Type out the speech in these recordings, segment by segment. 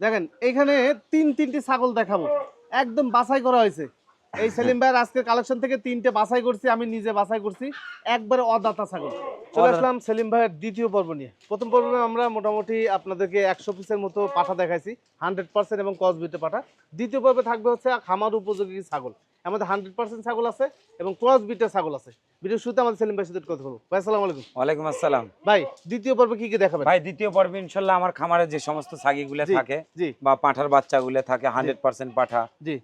দেখেন এখানে তিন তিনটি ছাগল দেখাবো। একদম বাছাই করা হয়েছে। এই সেলিম ভাইয়ের আজকের কালেকশন থেকে তিনটে বাছাই করছি আমি নিজে বাছাই করছি। একবারে অদাতা ছাগল। চলে আসলাম সেলিম ভাইয়ের দ্বিতীয় পর্ব নিয়ে। প্রথম পর্বে আমরা মোটামুটি আপনাদেরকে একশো পিসের মতো পাঠা দেখাইছি হান্ড্রেড পার্সেন্ট এবং কসবিটে পাঠা। দ্বিতীয় পর্বে থাকবে হচ্ছে খামার উপযোগী ছাগল। আমাদের হান্ড্রেড পার্সেন্ট ছাগল আছে এবং ক্রস বিটের ছাগল আছে। ভিডিও শুরুতে আমাদের সেলিম ভাইয়ের সাথে কথা বলব। ভাই আসসালামু আলাইকুম। ওয়ালাইকুম আসসালাম। ভাই দ্বিতীয় পর্বে কি কি দেখাবেন? ভাই দ্বিতীয় পর্বে ইনশাল্লাহ আমার খামারে যে সমস্ত ছাগিগুলো থাকে বা পাঁঠার বাচ্চাগুলো থাকে হান্ড্রেড পার্সেন্ট পাঠা। জি।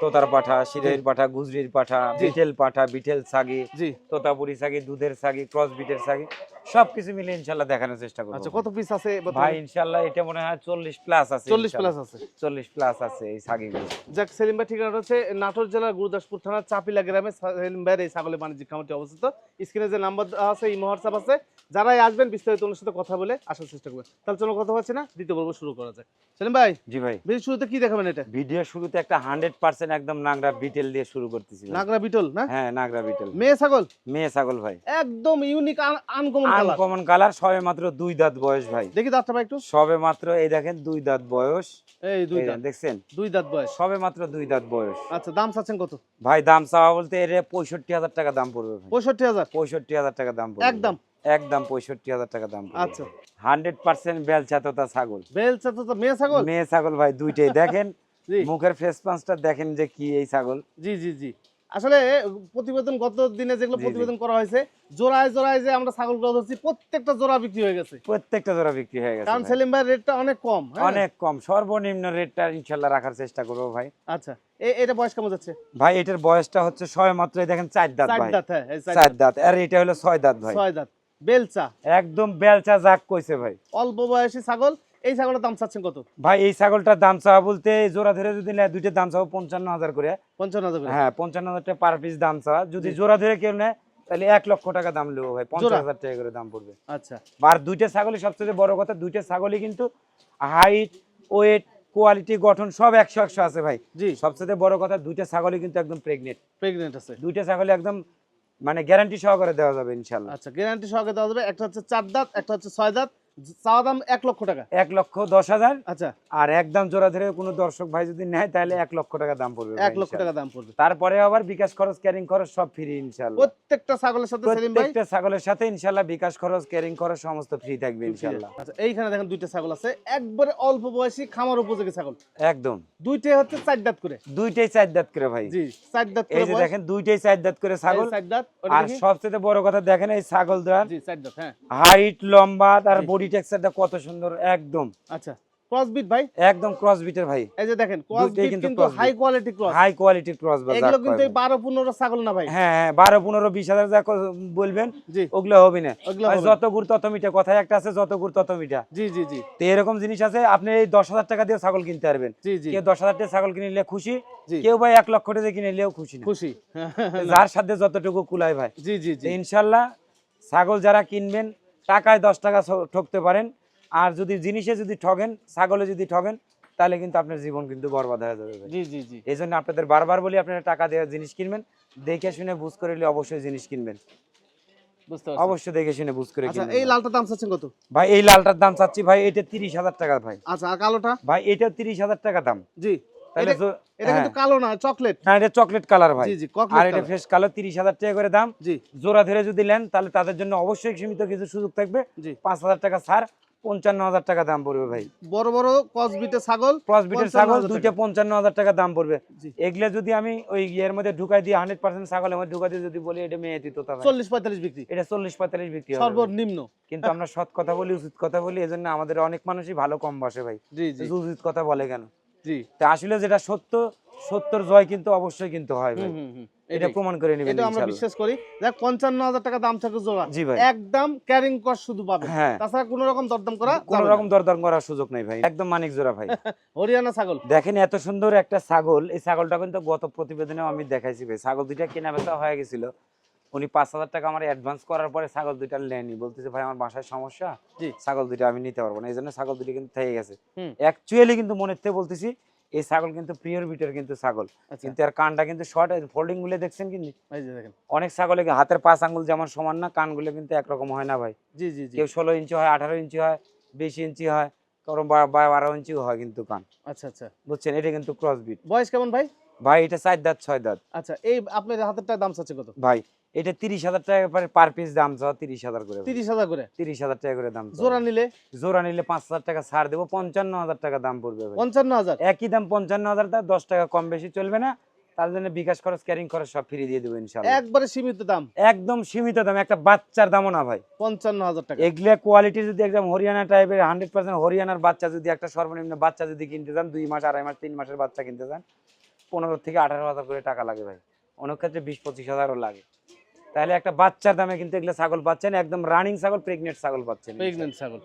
তোতার পাঠা শিরের পাঠা গুজরির পাঠা বিটেল পাঠা বিটেল সাগি জি। তোতাপুরি সাগি দুধের সাগি ক্রস বিটের সাগি সবকিছু মিলে ইনশাল্লাহ দেখানোর চেষ্টা করব। আচ্ছা কত পিস আছে ভাই ইনশাল্লাহ এটা মনে হয় 40 প্লাস আছে 40 প্লাস আছে। 40 প্লাস আছে এই সাগিগুলো। যাক সেলিম ভাই ঠিকানা হচ্ছে নাটোর জেলার গুরুদাসপুর থানার চাপিলা গ্রামে। সেলিম ভাইয়ের এই ছাগলের বাণিজ্যিক খামারটি অবস্থিত। স্ক্রিনে যে নাম্বার আছে এই হোয়াটসঅ্যাপ আছে। যারাই আসবেন বিস্তারিত ওনার সাথে কথা বলে আসার চেষ্টা করবেন। তাহলে চলো কথা হচ্ছে না দ্বিতীয় পর্ব শুরু করা যাক। সেলিম ভাই জি ভাই। ভিডিও শুরুতে কি দেখাবেন এটা? ভিডিও শুরুতে একটা 100% বলছেন একদম নাগরা বিটেল দিয়ে শুরু করতেছি নাগরা বিটল না? হ্যাঁ নাগরা বিটল। মেয়ে ছাগল? মেয়ে ছাগল ভাই। একদম unique uncommon colour uncommon colour সবে মাত্র দুই দাঁত বয়স ভাই। দেখি দাঁতটা ভাই একটু। সবে মাত্র এই দেখেন দুই দাঁত বয়স। এই দুই দাঁত। দেখছেন? দুই দাঁত বয়স। সবে মাত্র দুই দাঁত বয়স। আচ্ছা দাম চাচ্ছেন কত? ভাই দাম চাওয়া বলতে এর 65000 টাকা দাম পড়বে ভাই। 65000 65000 টাকা দাম পড়বে একদম। একদম পঁয়ষট্টি হাজার টাকা দাম আচ্ছা। 100% বেলচাতোতা ছাগল। বেলচাতোতা মেয়ে ছাগল? মেয়ে ছাগল ভাই দুইটাই দেখেন। মুখের ফেস পাঁচটা দেখেন যে কি এই ছাগল। জি জি জি। আসলে প্রতিবেদন গত দিনে যেগুলো। প্রতিবেদন করা হয়েছে জোড়ায় জোড়ায় যে আমরা ছাগলগুলো ধরছি প্রত্যেকটা জোড়া বিক্রি হয়ে গেছে। প্রত্যেকটা জোড়া বিক্রি হয়ে গেছে কারণ সেলিম ভাইয়ের রেটটা অনেক কম হ্যাঁ? অনেক কম। সর্বনিম্ন রেটটা ইনশাল্লাহ রাখার চেষ্টা করব ভাই। আচ্ছা এটা বয়স কেমন যাচ্ছে? ভাই এটার বয়সটা হচ্ছে ছয় মাত্র দেখেন চার দাঁত চার দাঁত হ্যাঁ চার দাঁত। আর এটা হলো ছয় দাঁত ভাই। ছয় দাঁত। বেলচা। একদম বেলচা জাক কইছে ভাই। অল্প বয়সী ছাগল এই ছাগলের দাম চাচ্ছেন কত? ভাই এই ছাগলটার দাম চাওয়া বলতে জোড়া ধরে যদি নেয় দুইটার দাম চাওয়া পঞ্চান্ন হাজার করে। পঞ্চান্ন হাজার হ্যাঁ পঞ্চান্ন হাজার টাকা পার পিস দাম চাওয়া। যদি জোড়া ধরে কেউ নেয় তাহলে এক লক্ষ টাকা দাম নেব ভাই পঞ্চাশ হাজার টাকা করে দাম পড়বে। আচ্ছা। আর দুইটা ছাগলই সবচেয়ে বড় কথা দুইটা ছাগলই কিন্তু হাইট ওয়েট কোয়ালিটি গঠন সব একশো একশো আছে ভাই। জি। সবচেয়ে বড় কথা দুইটা ছাগলই কিন্তু একদম প্রেগনেন্ট প্রেগনেন্ট আছে। দুইটা ছাগলই একদম মানে গ্যারান্টি সহকারে দেওয়া যাবে ইনশাল্লাহ আচ্ছা গ্যারান্টি সহকারে দেওয়া যাবে। একটা হচ্ছে চার দাঁত একটা হচ্ছে ছয় দাঁত চাওয়া দাম এক লক্ষ টাকা। এক লক্ষ দশ হাজার। আচ্ছা। আর একদম জোড়া ধরে কোনো দর্শক ভাই যদি নেয় তাহলে এক লক্ষ টাকা দাম পড়বে এক লক্ষ টাকা দাম পড়বে। তারপরে আবার বিকাশ খরচ ক্যারিং খরচ সব ফ্রি ইনশাল্লাহ। প্রত্যেকটা ছাগলের সাথে সেলিম ভাই। প্রত্যেকটা ছাগলের সাথে ইনশাল্লাহ বিকাশ খরচ ক্যারিং খরচ সমস্ত ফ্রি থাকবে ইনশাল্লাহ। আচ্ছা এইখানে দেখেন দুইটা ছাগল আছে। একবারে অল্প বয়সী খামার উপযোগী ছাগল। একদম। দুইটাই হচ্ছে চার দাঁত করে। দুইটাই চার দাঁত করে ভাই। জি চার দাঁত এই যে দেখেন দুইটাই চার দাঁত করে ছাগল। চার দাঁত আর সবচেয়ে বড় কথা দেখেন এই ছাগল দেওয়ার জি চার দাঁত হ্যাঁ। হাইট লম্বা তার জি। বডি টেক্সচারটা কত সুন্দর একদম। আচ্ছা ক্রস বিট ভাই? একদম ক্রস বিটের ভাই। এই যে দেখেন ক্রস দুইটাই বিট কিন্তু হাই কোয়ালিটি ক্রস হাই কোয়ালিটির ক্রস এগুলো কিন্তু এই বারো পনেরো ছাগল না ভাই? হ্যাঁ হ্যাঁ বারো পনেরো বিশ হাজার যা বলবেন ওগুলো হবে না। হবে। যত গুড় তত মিঠা কথায় একটা আছে যত গুড় তত মিঠা। জি জি জি। তো এরকম জিনিস আছে আপনি এই দশ হাজার টাকা দিয়ে ছাগল কিনতে পারবেন। কেউ দশ হাজার টাকা ছাগল কিনলে খুশি কেউ ভাই এক লক্ষ টাকা কিনে নিলেও খুশি না। খুশি। যার সাথে যতটুকু কুলায় ভাই। জি জি জি। ইনশাল্লাহ ছাগল যারা কিনবেন টাকায় দশ টাকা ঠকতে পারেন। আর যদি জিনিসে যদি ঠগেন ছাগলে যদি ঠগেন তাহলে কিন্তু আপনার জীবন কিন্তু বরবাদ হয়ে যাবে জি জি জি। এই জন্য আপনাদের বারবার বলি আপনারা টাকা দেওয়ার জিনিস কিনবেন। দেখে শুনে বুঝ করে নিলে অবশ্যই জিনিস কিনবেন। বুঝতে অবশ্যই দেখে শুনে বুঝ করে আচ্ছা এই লালটা দাম চাচ্ছেন কত? ভাই এই লালটার দাম চাচ্ছি ভাই এটা তিরিশ হাজার টাকা ভাই। আচ্ছা আর কালোটা? ভাই এটা তিরিশ হাজার টাকা দাম। জি। তাহলে এটা- কিন্তু হ্যাঁ। কালো না চকলেট না এটা চকলেট কালার ভাই। জি জি আর এটা ফ্রেশ কালো তিরিশ হাজার টাকা করে দাম। জি। জোড়া ধরে যদি নেন তাহলে তাদের জন্য অবশ্যই সীমিত কিছু সুযোগ থাকবে। জি। পাঁচ হাজার টাকা ছাড় পঞ্চান্ন হাজার টাকা দাম পড়বে ভাই। বড় বড় কসবিটে ছাগল ক্রস বিটের 55,000 ছাগল দুইটা পঞ্চান্ন হাজার টাকা দাম পড়বে। এগুলো যদি আমি ওই ইয়ের মধ্যে ঢুকাই দিই হান্ড্রেড পার্সেন্ট ছাগলের মধ্যে ঢুকাই দিয়ে যদি বলি এটা মেয়ে দিত। চল্লিশ পঁয়তাল্লিশ বিক্রি। এটা চল্লিশ পঁয়তাল্লিশ বিক্রি হবে সর্বনিম্ন। কিন্তু আমরা সৎ কথা বলি উচিত কথা বলি এজন্য আমাদের অনেক মানুষই ভালো কম বসে ভাই। জি জি। উচিত কথা বলে কেন? জি। আসলে যেটা সত্য সত্যর জয় কিন্তু অবশ্যই কিন্তু হয় ভাই। এটা প্রমাণ করে নেবেন এটা আমরা বিশ্বাস করি। টাকা দাম থাকে জোড়া। জি ভাই। একদম ক্যারিং কস্ট শুধু পাবে হ্যাঁ। তাছাড়া কোনো রকম দরদাম করা কোন রকম দরদাম করার সুযোগ নেই ভাই। একদম মানিক জোড়া ভাই। হরিয়ানা ছাগল। দেখেন এত সুন্দর একটা ছাগল। এই ছাগলটা কিন্তু গত প্রতিবেদনেও আমি দেখাইছি ভাই। ছাগল দুইটা কেনা বেচা হয়ে গেছিল। উনি পাঁচ হাজার টাকা আমার অ্যাডভান্স করার পরে ছাগল দুইটা নেয়নি। বলতেছে ভাই আমার বাসায় সমস্যা? ছাগল দুইটা আমি নিতে পারব না। এই জন্য ছাগল দুইটা কিন্তু থেকে গেছে। অ্যাকচুয়ালি কিন্তু মনের থেকে বলতেছি এই ছাগল কিন্তু প্রিয়র বিটের কিন্তু ছাগল। আচ্ছা। কিন্তু আর কানটা কিন্তু শর্ট ফোল্ডিংগুলো দেখছেন কিন্তু? অনেক ছাগলে হাতের পাঁচ আঙ্গুল যেমন সমান না কানগুলো কিন্তু একরকম হয় না ভাই? জি জি কেউ ষোলো ইঞ্চি হয় আঠারো ইঞ্চি হয় বিশ ইঞ্চি হয় কারণ বারো ইঞ্চিও হয় কিন্তু কান। আচ্ছা আচ্ছা। বুঝছেন? এটা কিন্তু ক্রস বিট বয়স কেমন ভাই? ভাই এটা চার দাঁত ছয় দাঁত। আচ্ছা এই আপনার হাতেরটা দাম চাচ্ছে কত? ভাই এটা তিরিশ হাজার টাকা পার পিস দাম চাওয়া তিরিশ হাজার করে তিরিশ হাজার করে? তিরিশ হাজার টাকা করে দাম জোড়া নিলে? জোড়া নিলে পাঁচ হাজার টাকা ছাড় দেবো পঞ্চান্ন হাজার টাকা দাম পড়বে পঞ্চান্ন হাজার? একই দাম পঞ্চান্ন হাজার টাকা দশ টাকা কম বেশি চলবে না। তার জন্য বিকাশ খরচ ক্যারিং খরচ সব ফ্রি দিয়ে দেবো ইনশাল্লাহ একবারে সীমিত দাম? একদম সীমিত দাম একটা বাচ্চার দামও না ভাই। পঞ্চান্ন হাজার টাকা। এগুলা কোয়ালিটি যদি একদম হরিয়ানা টাইপের হান্ড্রেড পার্সেন্ট হরিয়ানার বাচ্চা যদি একটা সর্বনিম্ন বাচ্চা যদি কিনতে চান দুই মাস আড়াই মাস তিন মাসের বাচ্চা কিনতে চান পনেরো থেকে আঠারো হাজার করে টাকা লাগে ভাই। অনেক ক্ষেত্রে বিশ পঁচিশ হাজারও লাগে। তাহলে একটা বাচ্চার দামে কিন্তু এগুলো ছাগল পাচ্ছেন একদম রানিং ছাগল প্রেগনেন্ট ছাগল পাচ্ছেন প্রেগনেন্ট ছাগল।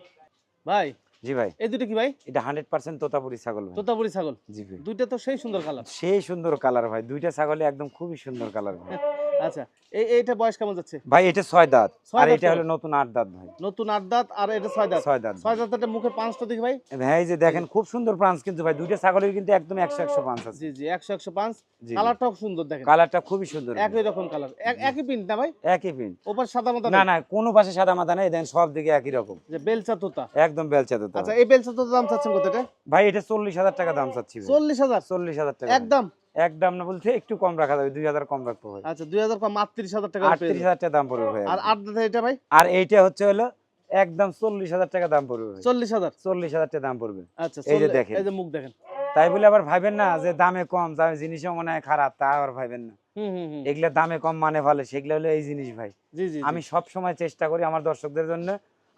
ভাই জি ভাই। এই দুটো কি ভাই? এটা হান্ড্রেড পার্সেন্ট তোতাপুরি ছাগল ভাই। তোতাপুরি ছাগল? জি ভাই। দুইটা তো সেই সুন্দর কালার সেই সুন্দর কালার ভাই দুইটা ছাগলে একদম খুবই সুন্দর কালার ভাই। আচ্ছা এই এইটা বয়স কেমন যাচ্ছে? ভাই এটা ছয় দাঁত। আর এটা হলো নতুন আট দাঁত ভাই। নতুন আট দাঁত আর এটা ছয় দাঁত। ছয় দাঁত ছয় দাঁত মুখে পাঁচটা দেখি ভাই। ভাই এই যে দেখেন খুব সুন্দর প্রান্স কিন্তু ভাই। দুইটা ছাগলের কিন্তু একদম একশো একশো পাঁচ আছে। জি জি একশো একশো পাঁচ। কালারটাও সুন্দর দেখেন। কালারটা খুবই সুন্দর। একই রকম কালার। একই না ভাই? একই পিন ওপর সাদা মাথা না না কোনো পাশে সাদা মাথা নেই। দেখেন সব দিকে একই রকম। যে বেলচা তোতা। একদম বেলচা তো আচ্ছা এই বেলচা তোতা দাম চাচ্ছেন কত এটা? ভাই এটা চল্লিশ হাজার টাকা দাম চাচ্ছি। চল্লিশ হাজার? চল্লিশ হাজার টাকা একদম? একদম না বলছে একটু কম রাখা যাবে দুই হাজার কম রাখব ভাই আচ্ছা দুই হাজার কম আটত্রিশ হাজার টাকা আটত্রিশ। হাজার টাকা দাম পড়বে আর আট এটা ভাই? আর এইটা হচ্ছে হলো একদম চল্লিশ হাজার টাকা দাম পড়বে চল্লিশ হাজার? চল্লিশ হাজার টাকা দাম পড়বে। আচ্ছা এই যে দেখেন। এই যে মুখ দেখেন। তাই বলে আবার ভাবেন না যে দামে কম দামে জিনিসও মনে হয় খারাপ তা আবার ভাবেন না। হুম হুম হুম। এগুলা দামে কম মানে ভালো সেগুলো হলো এই জিনিস ভাই। জি জি আমি সব সময় চেষ্টা করি আমার দর্শকদের জন্য।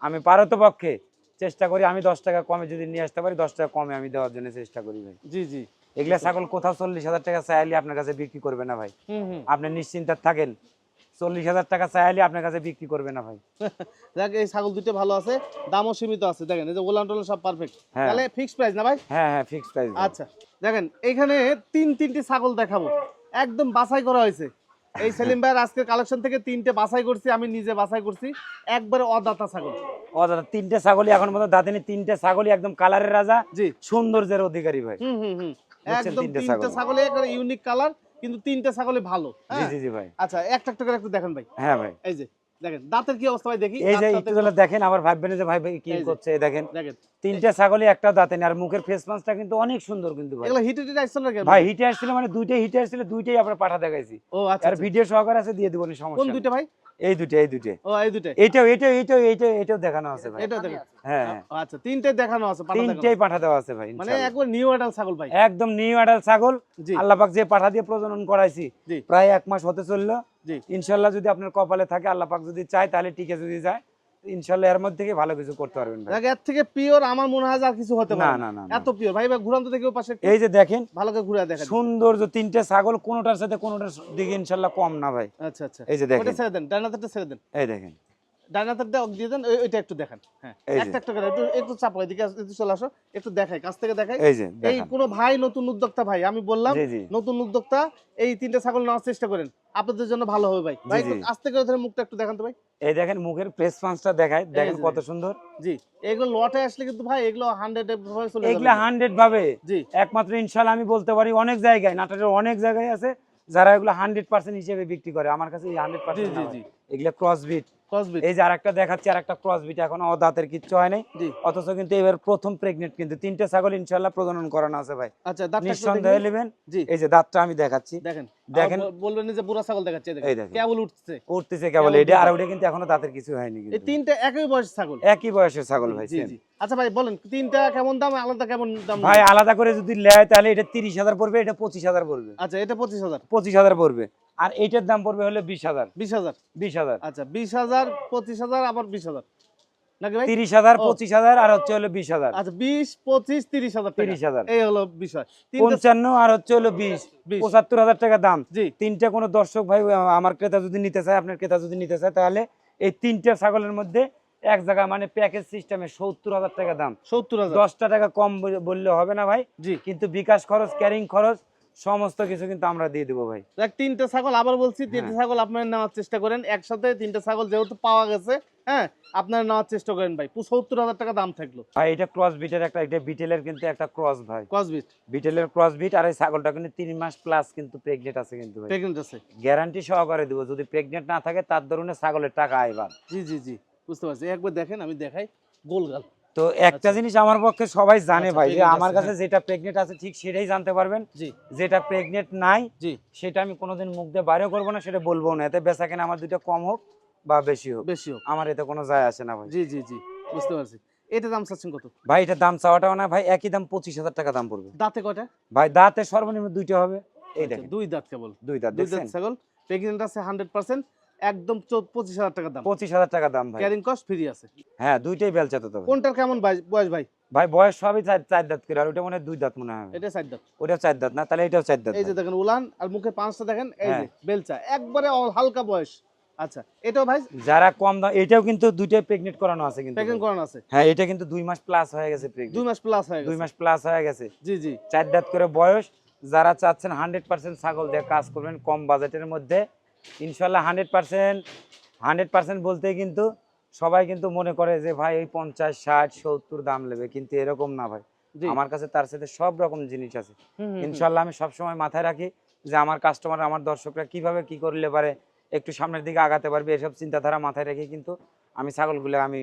আমি পারত পক্ষে চেষ্টা করি আমি দশ টাকা কমে যদি নিয়ে আসতে পারি দশ টাকা কমে আমি দেওয়ার জন্য চেষ্টা করি ভাই। জি জি। এগুলা ছাগল কোথাও চল্লিশ হাজার টাকা চাইলে আপনার কাছে বিক্রি করবে না ভাই। আপনি নিশ্চিন্তে থাকেন চল্লিশ হাজার টাকা চাইলে আপনার কাছে বিক্রি করবে না ভাই। দেখ এই ছাগল দুটো ভালো আছে দামও সীমিত আছে দেখেন এই যে ওলান টোলান সব পারফেক্ট হ্যাঁ। তাহলে ফিক্সড প্রাইস না ভাই? হ্যাঁ হ্যাঁ ফিক্স প্রাইস আচ্ছা দেখেন এইখানে তিন তিনটি ছাগল দেখাবো। একদম বাছাই করা হয়েছে। এই সেলিম ভাইয়ের আজকের কালেকশন থেকে তিনটে বাছাই করছি আমি নিজে বাছাই করছি। একবারে অদাতা ছাগল। দাদা তিনটে ছাগলই এখন মতো দাদিনী তিনটে ছাগলই একদম কালারের রাজা। জি। সৌন্দর্যের অধিকারী ভাই। হুম হুম হুম। একদম তিনটে তিনটে ছাগলে। একটা ইউনিক কালার কিন্তু তিনটে ছাগলে ভালো জি জি জি ভাই। আচ্ছা একটা একটা করে একটু দেখেন ভাই। হ্যাঁ ভাই। এই যে দেখেন দাঁতের কি অবস্থা ভাই দেখি? এই যে একটু দেখেন আবার ভাববেন যে ভাই কি করছে দেখেন। দেখেন। তিনটে ছাগলই একটা দাঁতে আর মুখের ফেস মাস্কটা কিন্তু অনেক সুন্দর কিন্তু ভাই। এগুলো হিটে টিটে আসছে না ভাই হিটে আসছিল মানে দুইটাই হিটে আসছিল দুইটাই আমরা পাঠা দেখাইছি। ও আচ্ছা আর আচ্ছা। ভিডিও সহকারে আছে দিয়ে দিব না কোন সমস্যা দুইটা ভাই। এই দুটো এই দুটো ও এই দুটো এটাও এটাও এটাও এটাও এটাও দেখানো আছে ভাই। এটা দেখেন হ্যাঁ হ্যাঁ। আচ্ছা তিনটে দেখানো আছে পাঠা দেখানো তিনটেই পাঠা দেওয়া আছে ভাই মানে একবার নিউ অ্যাডাল ছাগল ভাই। একদম নিউ অ্যাডাল ছাগল। আল্লাহ পাক যে পাঠা দিয়ে প্রজনন করাইছি প্রায় এক মাস হতে চলল। ইনশাআল্লাহ ইনশাল্লাহ যদি আপনার কপালে থাকে আল্লাহ পাক যদি চায় তাহলে টিকে যদি যায়। ইনশাল্লাহ এর মধ্যে থেকে ভালো কিছু করতে পারবেন ভাই। এর থেকে পিওর আমার মনে হয় আর কিছু হতে পারে না না। এত পিওর ভাই ভাই দেখে পাশে। এই যে দেখেন ভালো করে ঘুরে দেখেন। তিনটে ছাগল কোনোটার সাথে কোনোটার দিকে ইনশাল্লাহ কম না ভাই। আচ্ছা আচ্ছা। এই যে ওটা দেখেন ছেড়ে দেন ছেড়ে দেন। এই দেখেন। ডাইনাতারটা দিয়ে দেন ওইটা একটু দেখান। হ্যাঁ একটা একটা করে একটু একটু চাপো এদিকে একটু চলে আসো একটু দেখাই কাছ থেকে দেখাই। এই যে এই কোনো ভাই নতুন উদ্যোক্তা ভাই আমি বললাম জি জি। নতুন উদ্যোক্তা এই তিনটে ছাগল নেওয়ার চেষ্টা করেন। আপনাদের জন্য ভালো হবে ভাই। ভাই জি, একটু জি। আস্তে করে ধরে মুখটা একটু দেখান তো ভাই। এই দেখেন মুখের প্রেস পাঁচটা দেখায় দেখেন কত সুন্দর। জি এগুলো লটে আসলে কিন্তু ভাই এগুলো চলে ভাবে। জি। একমাত্র ইনশাল্লাহ আমি বলতে পারি অনেক জায়গায় নাটোরের অনেক জায়গায় আছে যারা এগুলো হান্ড্রেড পার্সেন্ট হিসেবে বিক্রি করে। আমার কাছে হান্ড্রেড জি পার্সেন্ট জি জি। এগুলো ক্রস বিট এই যে আরেকটা দেখাচ্ছি আরেকটা ক্রস বিট এখনও দাঁতের কিচ্ছু হয় নাই। অথচ কিন্তু এবার প্রথম প্রেগনেন্ট কিন্তু তিনটে ছাগল ইনশাল্লাহ প্রজনন করানো আছে ভাই। আচ্ছা নিঃসন্দেহে নেবেন? এই যে দাঁতটা আমি দেখাচ্ছি। দেখেন। দেখেন। বলবেন যে বুড়া ছাগল দেখাচ্ছে। কেবল উঠছে। উঠতেছে কেবল এটা আর। ওটা কিন্তু এখনও দাঁতের কিছু হয়নি এই কিন্তু। তিনটে একই বয়স ছাগল? একই বয়সের ছাগল ভাই জি আচ্ছা ভাই বলেন তিনটা কেমন দাম আলাদা কেমন দাম? ভাই আলাদা করে যদি নেয় তাহলে এটা তিরিশ হাজার পড়বে এটা পঁচিশ হাজার পড়বে। আচ্ছা এটা পঁচিশ হাজার। পঁচিশ হাজার পড়বে। আর এইটার দাম পড়বে হলো বিশ হাজার। বিশ হাজার? বিশ হাজার। আচ্ছা বিশ হাজার পঁচিশ হাজার আবার বিশ হাজার। তিরিশ হাজার পঁচিশ হাজার আর হচ্ছে হলো বিশ হাজার। আচ্ছা বিশ পঁচিশ তিরিশ হাজার তিরিশ হাজার। এই হলো বিষয়। পঞ্চান্ন আর হচ্ছে হলো বিশ। বিশ। পঁচাত্তর হাজার টাকা দাম। তিনটা কোনো দর্শক ভাই আমার ক্রেতা যদি নিতে চায় আপনার ক্রেতা যদি নিতে চায় তাহলে এই তিনটা ছাগলের মধ্যে এক জায়গায় মানে প্যাকেজ সিস্টেমে সত্তর হাজার টাকা দাম। সত্তর হাজার। দশটা টাকা কম বললে হবে না ভাই। কিন্তু বিকাশ খরচ ক্যারিং খরচ সমস্ত কিছু কিন্তু আমরা দিয়ে দেবো ভাই। তিনটে ছাগল আবার বলছি তিনটে হ্যাঁ। ছাগল আপনারা নেওয়ার চেষ্টা করেন। একসাথে তিনটে ছাগল যেহেতু পাওয়া গেছে হ্যাঁ আপনারা নেওয়ার চেষ্টা করেন ভাই। সত্তর হাজার টাকা দাম থাকল। ভাই এটা ক্রস বিটের একটা এটা বিটেলের কিন্তু একটা ক্রস ভাই। কসবিট বিটেলের ক্রস বিট আর এই ছাগলটা কিন্তু তিন মাস প্লাস কিন্তু প্রেগনেন্ট আছে কিন্তু ভাই। প্রেগনেন্ট আছে। গ্যারান্টি সহকারে দেবো যদি প্রেগনেন্ট না থাকে তার ধরুন ছাগলের টাকা আইবার জি জি জি বুঝতে পারছি। একবার দেখেন আমি দেখাই। গোলগাল। তো একটা জিনিস আমার পক্ষে সবাই জানে আচ্ছা, ভাই যে আমার কাছে যেটা প্রেগনেন্ট আছে ঠিক সেটাই জানতে পারবেন। যেটা প্রেগনেন্ট নাই জি। সেটা আমি কোনোদিন মুখ দিয়ে বাইরেও করব না সেটা বলব না। এতে বেচা কেনা আমার দুটো কম হোক বা বেশি হোক। বেশি হোক। আমার এতে কোনো যায় আসে না ভাই। জি জি জি বুঝতে পারছি। এটা দাম চাচ্ছেন কত? ভাই এটার দাম চাওয়াটাও না ভাই একই দাম পঁচিশ হাজার টাকা দাম পড়বে। দাঁতে কয়টা? ভাই দাঁতে সর্বনিম্ন দুইটা হবে। এই আচ্ছা, দেখেন। দুই দাঁত কেবল। দুই দাঁত দুই দাঁত ছাগল। প্রেগনেন্ট আছে হান্ড্রেড পার্সেন্ট একদম পঁচিশ হাজার টাকা দাম। পঁচিশ হাজার টাকা দাম ভাই। ক্যারিং কস্ট ফ্রি আছে। হ্যাঁ দুইটাই বেলচা তো তবে কোনটার কেমন বয়স- ভাই? ভাই বয়স সবই চার চার দাঁত করে আর ওটা মনে হয় দুই দাঁত মনে হয়। এটা সাইড দাঁত। ওটাও চার দাঁত না? তাহলে এটাও চার দাঁত এই যে দেখেন উলান আর মুখে পাঁচটা দেখেন এই যে হ্যাঁ। বেলচা। একবারে হালকা বয়স। আচ্ছা এটাও ভাই? যারা কম দাম এটাও কিন্তু দুইটাই প্রেগনেন্ট করানো আছে কিন্তু ভাই। করানো আছে। হ্যাঁ এটা কিন্তু দুই মাস প্লাস হয়ে গেছে দুই মাস প্লাস হয়ে দুই মাস প্লাস হয়ে গেছে। জি জি। চার দাঁত করে বয়স। যারা চাচ্ছেন হান্ড্রেড পার্সেন্ট ছাগল দিয়ে কাজ করবেন কম বাজেটের মধ্যে। ইনশাল্লাহ হান্ড্রেড পার্সেন্ট হান্ড্রেড পার্সেন্ট বলতে কিন্তু সবাই কিন্তু মনে করে যে ভাই ওই পঞ্চাশ ষাট সত্তর দাম নেবে কিন্তু এরকম না ভাই। আমার কাছে তার সাথে সব রকম জিনিস আছে। ইনশাল্লাহ আমি সবসময় মাথায় রাখি যে আমার কাস্টমার আমার দর্শকরা কীভাবে কি করলে পারে একটু সামনের দিকে আগাতে পারবে এসব চিন্তাধারা মাথায় রেখে কিন্তু আমি ছাগলগুলো আমি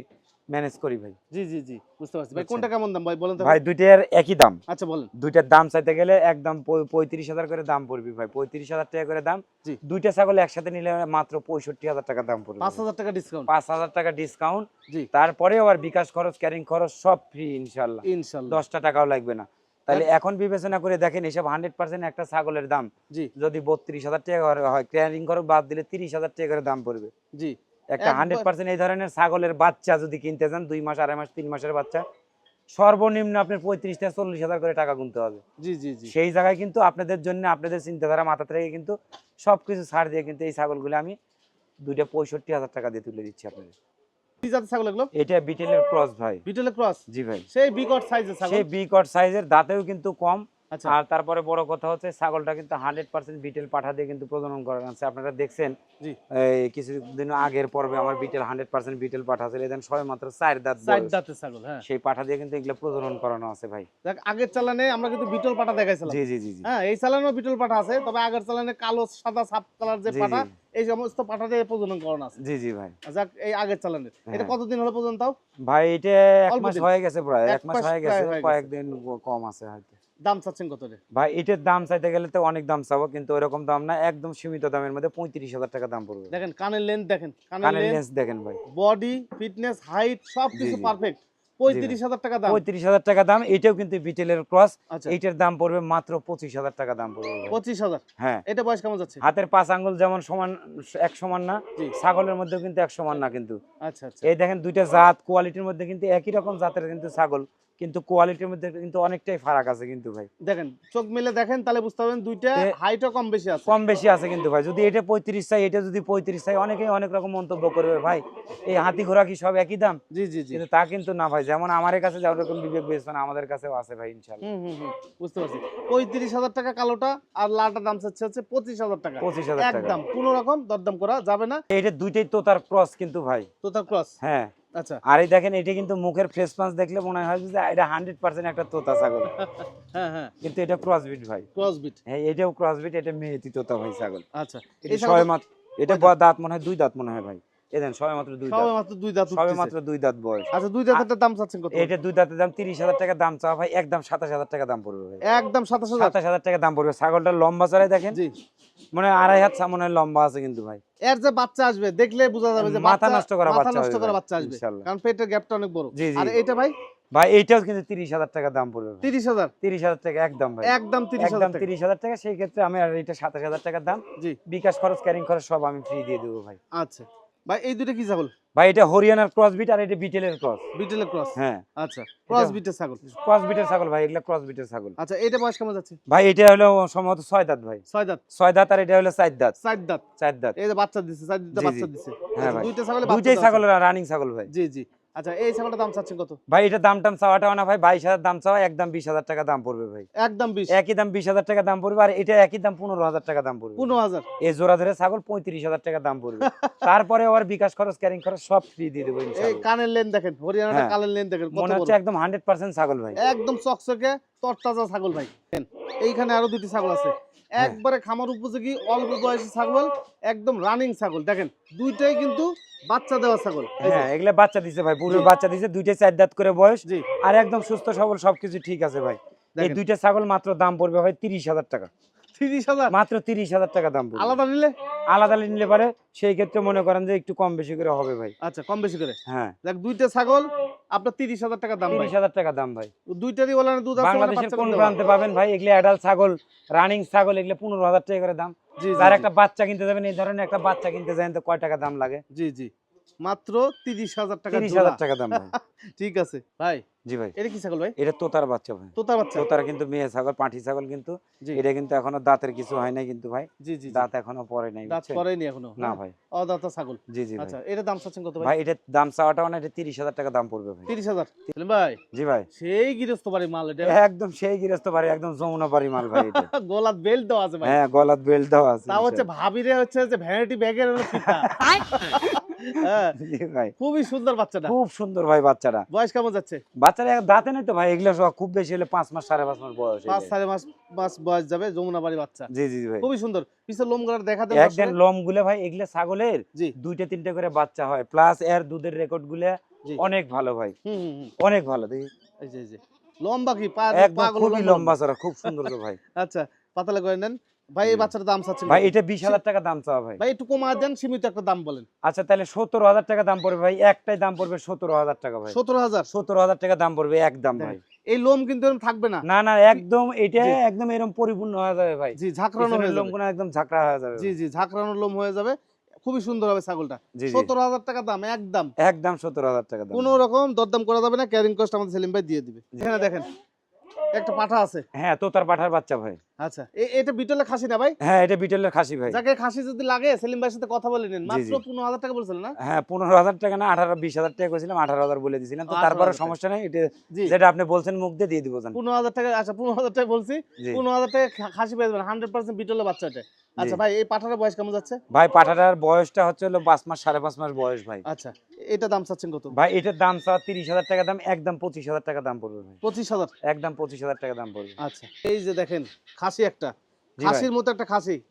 ম্যানেজ করি ভাই। জি জি জি বুঝতে পারছি। ভাই কোনটা কেমন দাম? ভাই বলেন তো। ভাই দুইটার একই দাম। আচ্ছা বলেন। দুইটার দাম চাইতে গেলে একদম পঁয়- পঁয়ত্রিশ হাজার করে দাম পড়বে ভাই। পঁয়ত্রিশ হাজার টাকা করে দাম। জি। দুইটা ছাগল একসাথে নিলে মাত্র পঁয়ষট্টি হাজার টাকা দাম পড়বে পাঁচ হাজার টাকা ডিসকাউন্ট পাঁচ হাজার টাকা ডিসকাউন্ট জি। তারপরে আবার বিকাশ খরচ ক্যারিং খরচ সব ফ্রি ইনশাল্লাহ ইনশাল্লাহ দশটা টাকাও লাগবে না। তাহলে এখন বিবেচনা করে দেখেন এসব হান্ড্রেড পার্সেন্ট একটা ছাগলের দাম। জি। যদি বত্রিশ হাজার টাকা হয় ক্যারিং খরচ বাদ দিলে তিরিশ হাজার টাকা করে দাম পড়বে। জি। একটা হান্ড্রেড পার্সেন্ট এই ধরনের ছাগলের বাচ্চা যদি কিনতে যান দুই মাস আড়াই মাস তিন মাসের বাচ্চা সর্বনিম্ন আপনার পঁয়ত্রিশ থেকে চল্লিশ হাজার করে টাকা গুনতে হবে। জি জি জি। সেই জায়গায় কিন্তু আপনাদের জন্য আপনাদের চিন্তাধারা মাথাতে রেখে কিন্তু সবকিছু ছাড় দিয়ে কিন্তু এই ছাগলগুলো আমি দুইটা পঁয়ষট্টি হাজার টাকা দিয়ে তুলে দিচ্ছি আপনাদের। এটা বিটেলের ক্রস ভাই। ক্রস? জি ভাই। সেই বিকট সাইজের সেই বি কট সাইজের দাঁতেও কিন্তু কম আর তারপরে বড় কথা হচ্ছে ছাগলটা কিন্তু হান্ড্রেড পার্সেন্ট বিটেল পাঠা দিয়ে কিন্তু প্রজনন করা আছে। আপনারা দেখছেন? কিছুদিন আগের পর্বে আমার বিটেল হান্ড্রেড পার্সেন্ট বিটেল পাঠা ছিল এদিন সবাই মাত্র চার দাঁত বয়স। দাঁতের ছাগল হ্যাঁ। সেই পাঠা দিয়ে কিন্তু এগুলো প্রজনন করানো আছে ভাই। আগের চালানে আমরা কিন্তু বিটল পাটা দেখাইছিলাম। জি জি জি হ্যাঁ এই চালানেও বিটল পাটা আছে তবে আগের চালানে কালো সাদা সাপ কালার যে জি। এই সমস্ত পাটা দিয়ে প্রজনন করানো আছে। জি জি ভাই। যাক এই আগের চালানের এটা হ্যাঁ। কতদিন হলো পর্যন্ত ভাই এটা এক মাস হয়ে গেছে প্রায় এক মাস হয়ে হয়ে গেছে। কয়েকদিন কম আছে হয়তো। দাম চাচ্ছেন কত ভাই এটার দাম চাইতে গেলে তো অনেক দাম চাবো কিন্তু ওইরকম দাম না একদম সীমিত দামের মধ্যে পঁয়ত্রিশ হাজার টাকা দাম পড়বে। দেখেন কানের লেন্থ দেখেন কানের লেন্স দেখেন ভাই। বডি ফিটনেস হাইট সব কিছু পারফেক্ট পঁয়ত্রিশ হাজার টাকা দাম। পঁয়ত্রিশ হাজার টাকা দাম এটাও কিন্তু বিটেলের ক্রস এইটার দাম পড়বে মাত্র পঁচিশ হাজার টাকা দাম পড়বে পঁচিশ হাজার? হ্যাঁ। এটা বয়স কেমন যাচ্ছে? হাতের পাঁচ আঙ্গুল যেমন সমান এক সমান না ছাগলের মধ্যে কিন্তু এক সমান না কিন্তু। আচ্ছা আচ্ছা। এই দেখেন দুইটা জাত কোয়ালিটির মধ্যে কিন্তু একই রকম জাতের কিন্তু ছাগল। কিন্তু কোয়ালিটির মধ্যে কিন্তু অনেকটাই ফারাক আছে কিন্তু ভাই। দেখেন চোখ মেলে দেখেন তাহলে বুঝতে পারবেন দুইটা হাইটও কম বেশি আছে। কম বেশি আছে কিন্তু ভাই। যদি এটা পঁয়ত্রিশ চাই এটা যদি পঁয়ত্রিশ চাই অনেকেই অনেক রকম মন্তব্য করবে ভাই। এই হাতি ঘোড়া কি সব একই দাম? জি জি জি। কিন্তু তা কিন্তু না ভাই। যেমন আমার কাছে যেমন রকম বিবেক বিবেচনা আমাদের কাছেও আছে ভাই ইনশাল্লাহ হুম বুঝতে পারছি। পঁয়ত্রিশ হাজার টাকা কালোটা আর লালটার দাম চাচ্ছে হচ্ছে পঁচিশ হাজার টাকা। পঁচিশ হাজার টাকা। একদম কোনো রকম দরদাম করা যাবে না। এটা দুইটাই তো তার ক্রস কিন্তু ভাই। তো তার ক্রস হ্যাঁ। আচ্ছা। আর এই দেখেন এটা কিন্তু মুখের ফ্রেশ পাঁচ দেখলে মনে হয় যে এটা হান্ড্রেড পার্সেন্ট একটা তোতা ছাগল। হ্যাঁ হ্যাঁ। কিন্তু এটা ক্রসবিট ভাই। ক্রসবিট হ্যাঁ এটাও ক্রসবিট এটা মেহেতি তোতা ভাই ছাগল। আচ্ছা। এটা ছয় মাস এটা দাঁত মনে হয় দুই দাঁত মনে হয় ভাই। এ দেন সবে মাত্র দুই সবে মাত্র দুই দাঁত সবে মাত্র দুই দাঁত বয়স। আচ্ছা দুই দাঁতের দাম চাচ্ছেন কত? এটা দুই দাঁতের দাম তিরিশ হাজার টাকা দাম চাওয়া ভাই একদম সাতাশ হাজার টাকা দাম পড়বে ভাই। একদম সাতাশ হাজার। সাতাশ হাজার টাকা দাম পড়বে। ছাগলটার লম্বা চড়াই দেখেন। জি। মনে আড়াই হাত লম্বা আছে কিন্তু ভাই। এর যে বাচ্চা আসবে দেখলে বোঝা যাবে যে মাথা নষ্ট করা বাচ্চা নষ্ট করা বাচ্চা আসবে। কারণ পেটের গ্যাপটা অনেক বড়। জি, জি, আর এটা ভাই? ভাই এইটাও কিন্তু তিরিশ হাজার টাকা দাম পড়বে তিরিশ হাজার? তিরিশ হাজার টাকা একদম ভাই। একদম তিরিশ হাজার তিরিশ হাজার টাকা সেই ক্ষেত্রে আমি আর এটা সাতাশ হাজার টাকার দাম। জি। বিকাশ খরচ ক্যারিং খরচ সব আমি ফ্রি দিয়ে দেবো ভাই। আচ্ছা। ভাই এই দুটো কি ছাগল? ভাই এটা হরিয়ানার ক্রস বিট আর এটা বিটেলের ক্রস। বিটেলের ক্রস? হ্যাঁ। আচ্ছা ক্রস বিটের ছাগল। ক্রস বিটের ছাগল ভাই এগুলা ক্রস বিটের ছাগল। আচ্ছা এটা বয়স কেমন যাচ্ছে? ভাই এটা হলো সম্ভবত ছয় দাঁত ভাই। ছয় দাঁত? ছয় দাঁত আর এটা হলো চার দাঁত। চার দাঁত? চার দাঁত। এই যে বাচ্চা দিছে চার দাঁত বাচ্চা দিছে। হ্যাঁ আচ্ছা, ভাই। দুইটা ছাগলে দুইটাই ছাগল রানিং ছাগল ভাই। জি জি। আচ্ছা এই ছাগলটার দাম চাচ্ছেন কত? ভাই এটা দাম টাম চাওয়াটাও না ভাই বাইশ হাজার দাম চাওয়া একদম বিশ হাজার টাকা দাম পড়বে ভাই। একদম বিশ। একই দাম বিশ হাজার টাকা দাম পড়বে আর এটা একই দাম পনেরো হাজার টাকা দাম পড়বে। পনেরো হাজার। এই জোড়া ধরে ছাগল পঁয়ত্রিশ হাজার টাকা দাম পড়বে। তারপরে আবার বিকাশ খরচ ক্যারিং খরচ সব ফ্রি দিয়ে দেবো এই কানের লেন দেখেন হরিয়ানাটা হ্যাঁ। কানের লেন দেখেন মনে হচ্ছে একদম হান্ড্রেড পার্সেন্ট ছাগল ভাই। একদম চকচকে তরতাজা ছাগল ভাই। এইখানে আরও দুটি ছাগল আছে। একবারে খামার উপযোগী অল্প বয়সী ছাগল একদম রানিং ছাগল। দেখেন দুইটাই কিন্তু বাচ্চা দেওয়া ছাগল। হ্যাঁ এগুলা বাচ্চা দিছে ভাই পুরো বাচ্চা দিছে দুইটাই চার দাঁত করে বয়স। আর একদম সুস্থ সবল সবকিছু ঠিক আছে ভাই। এই দুইটা ছাগল মাত্র দাম পড়বে ভাই তিরিশ হাজার টাকা। তিরিশ হাজার? মাত্র তিরিশ হাজার টাকা দাম আলাদা নিলে? আলাদা নিলে পারে সেই ক্ষেত্রে মনে করেন যে একটু কম বেশি করে হবে ভাই। আচ্ছা কম বেশি করে? হ্যাঁ। দেখ দুইটা ছাগল আপনার তিরিশ হাজার টাকা দাম তিরিশ হাজার টাকা দাম ভাই। দুইটারই দুধ মানে বাংলাদেশের কোন প্রান্তে পাবেন ভাই? এগুলো অ্যাডাল্ট ছাগল রানিং ছাগল এগুলো পনেরো হাজার টাকা করে দাম। একটা বাচ্চা কিনতে যাবেন এই ধরনের একটা বাচ্চা কিনতে যাবেন তো কয় টাকা দাম লাগে? জি জি। মাত্র তিরিশ হাজার টাকা তিরিশ হাজার টাকা দাম ঠিক আছে ভাই। জি ভাই। এটা কি ছাগল ভাই? এটা তোতার বাচ্চা ভাই। তোতার বাচ্চা। তোতার কিন্তু মেয়ে ছাগল পাঁঠি ছাগল কিন্তু। এটা কিন্তু এখনও দাঁতের কিছু হয় নাই কিন্তু ভাই। জি জি জি। দাঁত এখনও পরে নাই দাঁত? করেনি এখনও না হ্যাঁ? ভাই। অদাঁতা ছাগল। জি জি আচ্ছা এটা দাম চাচ্ছেন কত ভাই? ভাই এটার দাম চাওয়াটা মানে এটা তিরিশ হাজার টাকা দাম পড়বে ভাই। তিরিশ হাজার। ভাই জি ভাই। সেই গৃহস্থ বাড়ি মাল এটা। একদম সেই গৃহস্থ বাড়ি একদম যমুনা বাড়ি মাল ভাই এটা। গোলাত বেল্ট দেওয়া আছে ভাই। হ্যাঁ গলাত বেল্ট দেওয়া আছে তা হচ্ছে ভাবিরে হচ্ছে যে ভ্যানিটি ব্যাগের ফিতা। খুবই সুন্দর বাচ্চাটা। খুব সুন্দর ভাই বাচ্চাটা। বয়স কেমন যাচ্ছে? বাচ্চারা দাঁতে নেই তো ভাই এগুলো সব খুব বেশি হলে পাঁচ মাস সাড়ে পাঁচ মাস বয়স পাঁচ সাড়ে মাস মাস বয়স যাবে যমুনা বাড়ি বাচ্চা। জি জি ভাই। খুবই সুন্দর। পিছনে লোমগুলো দেখাতে একদিন লম গুলে ভাই এগুলো ছাগলের দুইটা তিনটা করে বাচ্চা হয়। প্লাস এর দুধের রেকর্ডগুলো। অনেক ভালো ভাই। অনেক ভালো দেখি। এই যে লম্বা কি? পা খুবই লম্বা। চড়া খুব সুন্দর তো ভাই। আচ্ছা পাতালে করে নেন। ভাই এই বাচ্চার দাম ভাই এটা বিশ হাজার টাকা দাম চাওয়া ভাই। ভাই একটু কমা দেন সীমিত একটা দাম বলেন। আচ্ছা তাহলে সতেরো হাজার টাকা দাম পড়বে ভাই একটাই দাম পড়বে সতেরো হাজার টাকা ভাই। সতেরো হাজার? সতেরো হাজার টাকা দাম পড়বে একদম ভাই। এই লোম কিন্তু এরকম থাকবে না। না না একদম এটা একদম এরকম পরিপূর্ণ হয়ে যাবে ভাই। জি ঝাঁকড়ানো যাবে। লোমগুলো একদম ঝাঁকড়া হয়ে যাবে জি জি ঝাঁকড়ানো লোম হয়ে যাবে। খুবই সুন্দর হবে ছাগলটা। সতেরো হাজার টাকা দাম একদম। একদম সতেরো হাজার টাকা কোনো রকম দরদাম করা যাবে না ক্যারিং কস্ট আমাদের সেলিম ভাই দিয়ে দিবে। এখানে দেখেন একটা পাঠা আছে। হ্যাঁ তোতার পাঠার বাচ্চা ভাই। আচ্ছা এটা বিটলে খাসি না ভাই? হ্যাঁ এটা বিটেলের খাসি ভাই। যাকে খাসি যদি লাগে সেলিম ভাইয়ের সাথে কথা বলে নিন। মাত্র জি। পনেরো হাজার টাকা বলছিলেন না? হ্যাঁ পনেরো হাজার টাকা না টাকা বলে তো তারপরে সমস্যা নেই এটা যেটা আপনি বলছেন মুখ দিয়ে দিয়ে দিব জান। পনেরো হাজার টাকা আচ্ছা পনেরো হাজার টাকা বলছি। জি। পনেরো হাজার টাকা খাসি পেয়ে যাবেন হান্ড্রেড পার্সেন্ট বিটলে বাচ্চা এটা। আচ্ছা ভাই এই পাঠাটার বয়স কেমন যাচ্ছে? ভাই পাঠাটার বয়সটা হচ্ছে হলো পাঁচ মাস সাড়ে পাঁচ মাস বয়স ভাই। আচ্ছা। এটা দাম চাচ্ছেন কত? ভাই এটার দাম চাওয়া তিরিশ হাজার টাকা দাম একদম পঁচিশ হাজার টাকা দাম পড়বে ভাই। পঁচিশ হাজার? একদম পঁচিশ হাজার টাকা দাম পড়বে। আচ্ছা এই যে দেখেন খাসি একটা। খাসির মতো একটা খাসি।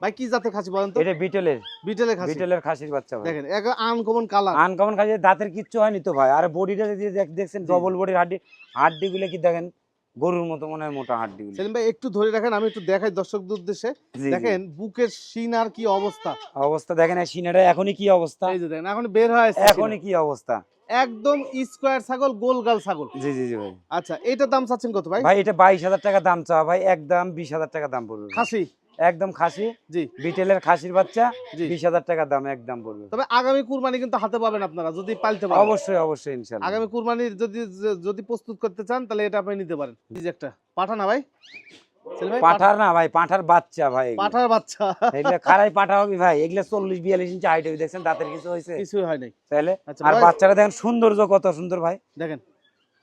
ভাই কি জাতের খাসি বলেন তো? এটা বিটেলের। বিটেলের খাসি। বিটেলের খাসির বাচ্চা ভাই। দেখেন এক আনকমন কালার আনকমন খাসি দাঁতের কিচ্ছু হয়নি তো ভাই। আর বডিটা যদি দেখ- দেখছেন ডবল বডির হাড্ডি হাড্ডি গুলো কি দেখেন? গরুর মতো মনে হয় মোটা হাড্ডি সেলিম ভাই একটু ধরে রাখেন আমি একটু দেখাই দর্শকদের উদ্দেশ্যে। দেখেন বুকের শিন আর কি অবস্থা। অবস্থা দেখেন এই সিনাটা এখনই কি অবস্থা? এই যে দেখেন এখন বের হয় এখনই কি অবস্থা? একদম স্কোয়ার ছাগল গোলগাল ছাগল। জি জি জি ভাই। আচ্ছা এটা দাম চাচ্ছেন কত ভাই? ভাই এটা বাইশ হাজার টাকা দাম চাওয়া ভাই একদম বিশ হাজার টাকা দাম পড়বে খাসি? একদম খাসি জি। বিটেলের খাসির বাচ্চা জি। বিশ হাজার টাকা দাম একদম পড়বে তবে আগামী কুরবানি কিন্তু হাতে পাবেন আপনারা যদি পালতে পারেন। অবশ্যই অবশ্যই ইনশাল্লাহ। আগামী কুরবানির যদি যদি প্রস্তুত করতে চান তাহলে এটা আপনি নিতে পারেন। এই যে একটা পাঠা না ভাই? পাঠার না ভাই পাঠার বাচ্চা ভাই। পাঠার বাচ্চা। এগুলো খারাই পাঠা হবে ভাই এগুলো চল্লিশ বিয়াল্লিশ ইঞ্চি হাইট হবে দেখছেন? দাঁতের কিছু হয়েছে। কিছুই হয় নাই। তাহলে আচ্ছা আর বাচ্চারা দেখেন সৌন্দর্য কত সুন্দর ভাই। দেখেন।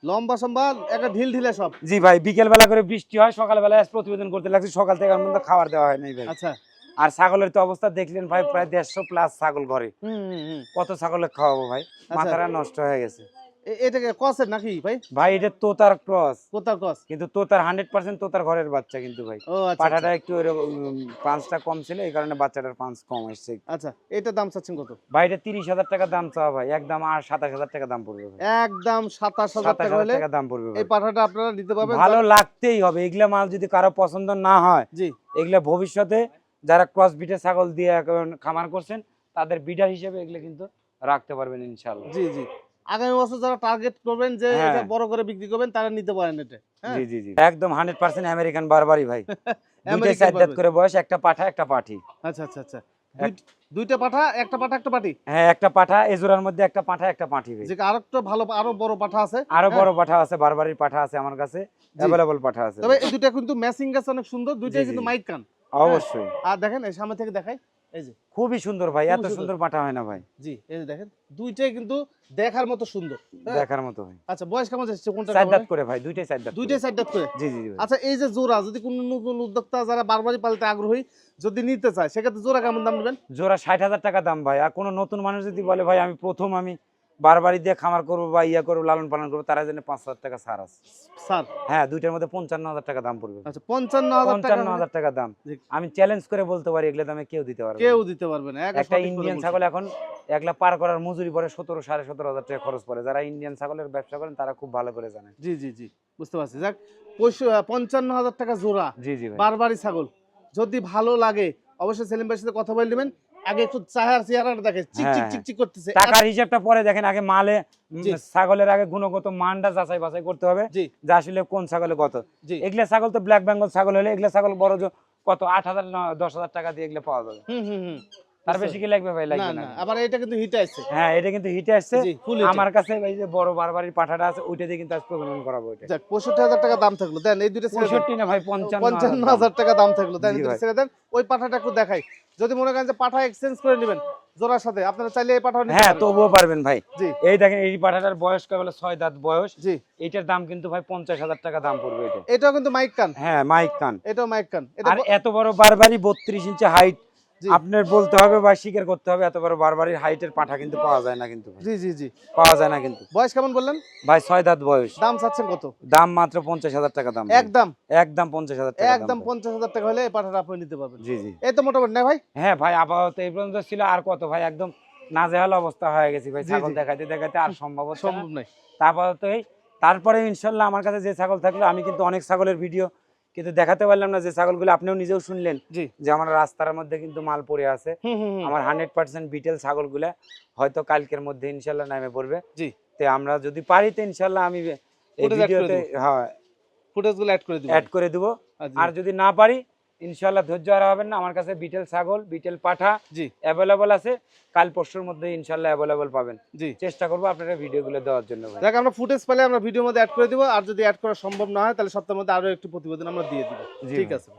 লম্বা সম্বা একটা ঢিল ঢিলে সব। জি ভাই বিকেল বেলা করে বৃষ্টি হয় সকাল বেলা প্রতিবেদন করতে লাগছে সকাল থেকে এখন পর্যন্ত খাবার দেওয়া হয় নাই ভাই। আচ্ছা। আর ছাগলের তো অবস্থা দেখলেন ভাই প্রায় দেড়শো প্লাস ছাগল ঘরে। কত ছাগলের খাওয়াবো ভাই? মাথারা মাথাটা নষ্ট হয়ে গেছে। এটাকে কসের নাকি ভাই? ভাই এটা তোতার ক্রস কোথার কস কিন্তু তোতার হান্ড্রেড পার্সেন্ট তোতার ঘরের বাচ্চা কিন্তু ভাই। আচ্ছা পাঠাটা একটু পাঁচটা কম ছিল এই কারণে বাচ্চাটার পাঁচ কম আসছে আচ্ছা এটা দাম চাচ্ছেন কত? ভাই এটা তিরিশ হাজার টাকা দাম চাওয়া ভাই। একদম আর সাতাশ হাজার টাকা দাম পড়বে একদম সাতাশ হাজার সাতাশ টাকা হলে টাকা দাম পড়বে এই পাঠাটা আপনারা নিতে পারবেন ভালো লাগতেই হবে। এগুলা মাল যদি কারও পছন্দ না হয় জি। এগুলা ভবিষ্যতে যারা ক্রস বিটের ছাগল দিয়ে খামার করছেন তাদের বিডার হিসেবে এগুলো কিন্তু রাখতে পারবেন ইনশাল্লাহ জি জি। আগামী বছর যারা টার্গেট করবেন যে হ্যাঁ। এটা বড় করে বিক্রি করবেন তারা নিতে পারেন এটা। হ্যাঁ? জি জি জি। একদম হান্ড্রেড পার্সেন্ট আমেরিকান বারবারই ভাই। করে বয়স একটা পাঠা একটা পাঠি। আচ্ছা আচ্ছা আচ্ছা। দুইটা পাঠা একটা পাঠা একটা পাটি হ্যাঁ একটা পাঠা এজোরার মধ্যে একটা পাঠা একটা পাঠি ভাই। যে আরেকটা ভালো আরও বড় পাঠা আছে আরও হ্যাঁ। বড় পাঠা আছে বারবারির পাঠা আছে আমার কাছে। অ্যাভেলেবল পাঠা আছে। তবে এই দুইটা কিন্তু ম্যাচিং গেছে অনেক সুন্দর দুইটাই কিন্তু। মাইক কান অবশ্যই। আর দেখেন এই সামনে থেকে দেখাই। এই যে খুবই সুন্দর ভাই এত সুন্দর। পাঠা হয় না ভাই। জি এই যে দেখেন দুইটাই কিন্তু দেখার মতো সুন্দর হ্যাঁ। দেখার মতো আচ্ছা বয়স কেমন যাচ্ছে কোনটা সাইড দাঁত করে ভাই দুইটাই সাইড দাঁত দুইটাই সাইড দাঁত করে? জি জি আচ্ছা এই যে জোড়া যদি কোনো নতুন উদ্যোক্তা যারা বারবারই পালতে আগ্রহী যদি নিতে চায় সেক্ষেত্রে জোড়া কেমন দাম নেবেন? জোড়া ষাট হাজার টাকা দাম ভাই আর কোনো নতুন মানুষ যদি বলে ভাই আমি প্রথম আমি বারবারই দিয়ে খামার করব বা ইয়া করব লালন পালন করব তারা জন্য পাঁচ হাজার টাকা ছাড় আছে। স্যার হ্যাঁ দুইটার মধ্যে পঞ্চান্ন হাজার টাকা দাম পড়বে। আচ্ছা পঞ্চান্ন হাজার টাকা পঞ্চান্ন হাজার টাকা দাম। আমি চ্যালেঞ্জ করে বলতে পারি এগুলো দামে কেউ দিতে পারবে কেউ দিতে পারবে না একটা ইন্ডিয়ান ছাগল এখন একলা পার করার মজুরি পরে সতেরো সাড়ে সতেরো হাজার টাকা খরচ পড়ে। যারা ইন্ডিয়ান ছাগলের ব্যবসা করেন তারা খুব ভালো করে জানেন। জি জি জি বুঝতে পারছি। যাক পঞ্চান্ন হাজার টাকা জোড়া। জি জি বারবারই ছাগল। যদি ভালো লাগে অবশ্যই সেলিম ভাইয়ের সাথে কথা বলে নেবেন। আগে একটু চাহার চেহারাটা দেখে চিক চিক হ্যাঁ। চিক চিক করতেছে। টাকার হিসাবটা পরে দেখেন আগে মালে ছাগলের আগে গুণগত মানটা যাচাই বাছাই করতে হবে। যে আসলে কোন ছাগলে কত। এগুলা ছাগল তো ব্ল্যাক বেঙ্গল ছাগল হলে এগুলা ছাগল বড় কত? আট হাজার দশ হাজার টাকা দিয়ে এগুলো পাওয়া যাবে। হুম হুম হুম। তার বুঝতে বেশি কি লাগবে ভাই? লাগবে না না। আবার এটা কিন্তু হিটে আছে হ্যাঁ এটা কিন্তু হিটে আসছে। আমার কাছে এই যে বড় বারবারির পাঠাটা আছে ওইটা দিয়ে কিন্তু আজ প্রজনন করাবো ওইটা যাক পঁয়ষট্টি হাজার টাকা দাম থাকল। দেন এই দুটো ছেড়ে দেন। পঁয়ষট্টি না ভাই পঞ্চান্ন পঞ্চান্ন হাজার হাজার টাকা দাম থাকল। দেন দুটো ছেড়ে দেন। ওই পাঠাটা একটু দেখাই। যদি মনে করেন যে পাঠা এক্সচেঞ্জ করে নেবেন জোড়ার সাথে আপনারা চাইলে এই পাঠাও হ্যাঁ তবুও পারবেন ভাই। এই দেখেন এই পাঠাটার বয়স কেবল ছয় দাঁত বয়স। জি। এইটার দাম কিন্তু ভাই পঞ্চাশ হাজার টাকা দাম পড়বে এটা। এটাও কিন্তু মাইক কান। হ্যাঁ মাইক কান। এটাও মাইক কান। আর এত বড় বারবারই বত্রিশ ইঞ্চি হাইট। আপনার বলতে হবে বা স্বীকার করতে হবে এত বড় বারবারির হাইটের পাঠা কিন্তু পাওয়া যায় না কিন্তু জি জি জি। পাওয়া যায় না কিন্তু। বয়স কেমন বললেন? ভাই ছয় দাঁত বয়স। দাম চাচ্ছেন কত? দাম মাত্র পঞ্চাশ হাজার টাকা দাম একদম? একদম পঞ্চাশ হাজার টাকা একদম। পঞ্চাশ হাজার টাকা হলে এই পাঠাটা আপনি নিতে পারবেন। জি জি। এই তো মোটামুটি না ভাই? হ্যাঁ ভাই আপাতত এই পর্যন্ত ছিল আর কত ভাই একদম নাজেহাল অবস্থা হয়ে গেছি ভাই ছাগল দেখাইতে দেখাইতে আর সম্ভব সম্ভব নয় তা আপাতত এই তারপরে ইনশাল্লাহ আমার কাছে যে ছাগল থাকল আমি কিন্তু অনেক ছাগলের ভিডিও কিন্তু দেখাতে পারলাম না যে ছাগলগুলো আপনিও নিজেও শুনলেন যে আমার রাস্তার মধ্যে কিন্তু মাল পড়ে আছে। আমার হান্ড্রেড পার্সেন্ট বিটেল ছাগলগুলা হয়তো কালকের মধ্যে ইনশাল্লাহ নামে পড়বে। জি। তো আমরা যদি পারি তো ইনশাল্লাহ আমি এই করে ভিডিওতে হ্যাঁ। ফুটেজগুলো অ্যাড করে দিবেন অ্যাড করে দেবো। আর যদি না পারি ইনশাল্লাহ ধৈর্য হারা হবেন না। আমার কাছে বিটেল ছাগল বিটেল পাঠা জি। অ্যাভেলেবল আছে। কাল পরশুর মধ্যে ইনশাল্লাহ অ্যাভেলেবল পাবেন। জি। চেষ্টা করব আপনারা ভিডিওগুলো দেওয়ার জন্য দেখ আমরা ফুটেজ পেলে আমরা ভিডিওর মধ্যে অ্যাড করে দিব। আর যদি অ্যাড করা সম্ভব না হয় তাহলে সপ্তাহের মধ্যে আরও একটু প্রতিবেদন আমরা দিয়ে দিব। ঠিক আছে।